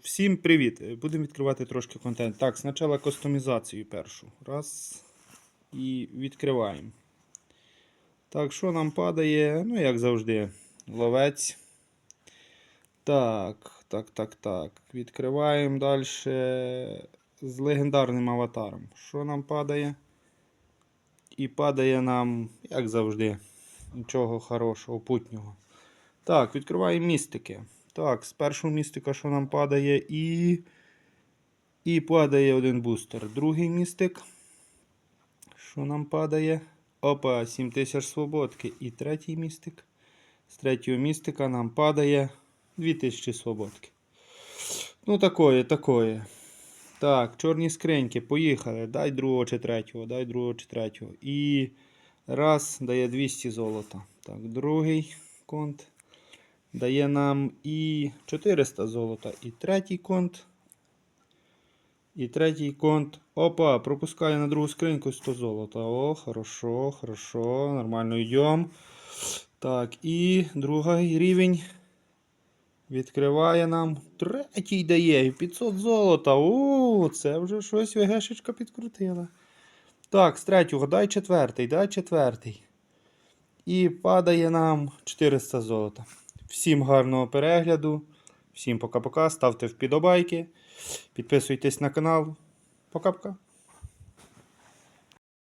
Всім привіт! Будемо відкривати трошки контент. Так, спочатку кастомізацію першу. Раз. І відкриваємо. Так, що нам падає? Ну, як завжди, ловець. Так, так, так, так. Відкриваємо далі з легендарним аватаром. Що нам падає? І падає нам, як завжди, нічого хорошого, путнього. Так, відкриваємо містики. Так, з першого містика, що нам падає, і. І падає один бустер. Другий містик. Що нам падає? Опа, 7000 свободки. І третій містик. З третього містика нам падає 2000 свободки. Ну, такое, такое. Так, чорні скриньки, поїхали. Дай другого чи третього, дай другого чи третього. І раз дає 200 золота. Так, другий конт дає нам і 400 золота. І третій конт. І третій конт. Опа, пропускає на другу скриньку 100 золота. О, хорошо, хорошо. Нормально йдемо. Так, і другий рівень. Відкриває нам. Третій дає 500 золота. О, це вже щось ВГшечка підкрутила. Так, з третього дай четвертий, дай четвертий. І падає нам 400 золота. Всім гарного перегляду. Всім пока-пока. Ставте вподобайки. Підписуйтесь на канал. Пока-пока.